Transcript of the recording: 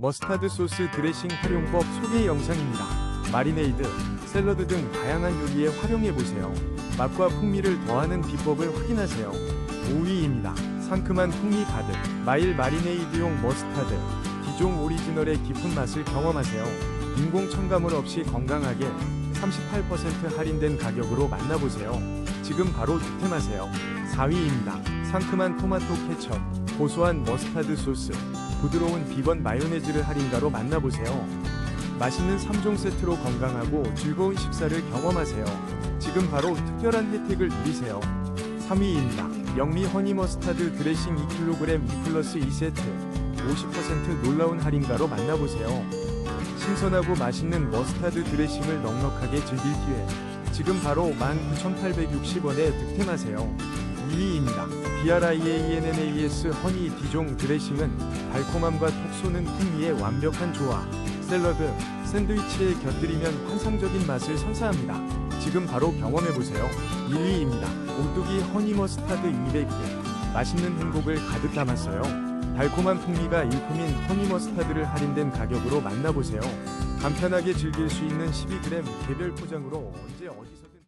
머스타드 소스 드레싱 활용법 소개 영상입니다. 마리네이드, 샐러드 등 다양한 요리에 활용해보세요. 맛과 풍미를 더하는 비법을 확인하세요. 5위입니다. 상큼한 풍미 가득, 마일 마리네이드용 머스타드, 디종 오리지널의 깊은 맛을 경험하세요. 인공 첨가물 없이 건강하게 38% 할인된 가격으로 만나보세요. 지금 바로 득템하세요. 4위입니다. 상큼한 토마토 케첩, 고소한 머스타드 소스, 부드러운 비건 마요네즈를 할인가로 만나보세요. 맛있는 3종 세트로 건강하고 즐거운 식사를 경험하세요. 지금 바로 특별한 혜택을 누리세요. 3위입니다. 영미 허니 머스타드 드레싱 2kg 2 플러스 2세트 50% 놀라운 할인가로 만나보세요. 신선하고 맛있는 머스타드 드레싱을 넉넉하게 즐길 기회. 지금 바로 19,860원에 득템하세요. 2위입니다. BRIANNAS 허니 디종 드레싱은 달콤함과 톡 쏘는 풍미의 완벽한 조화. 샐러드, 샌드위치에 곁들이면 환상적인 맛을 선사합니다. 지금 바로 경험해보세요. 1위입니다. 오뚜기 허니 머스타드 200개. 맛있는 행복을 가득 담았어요. 달콤한 풍미가 일품인 허니 머스타드를 할인된 가격으로 만나보세요. 간편하게 즐길 수 있는 12g 개별 포장으로 언제 어디서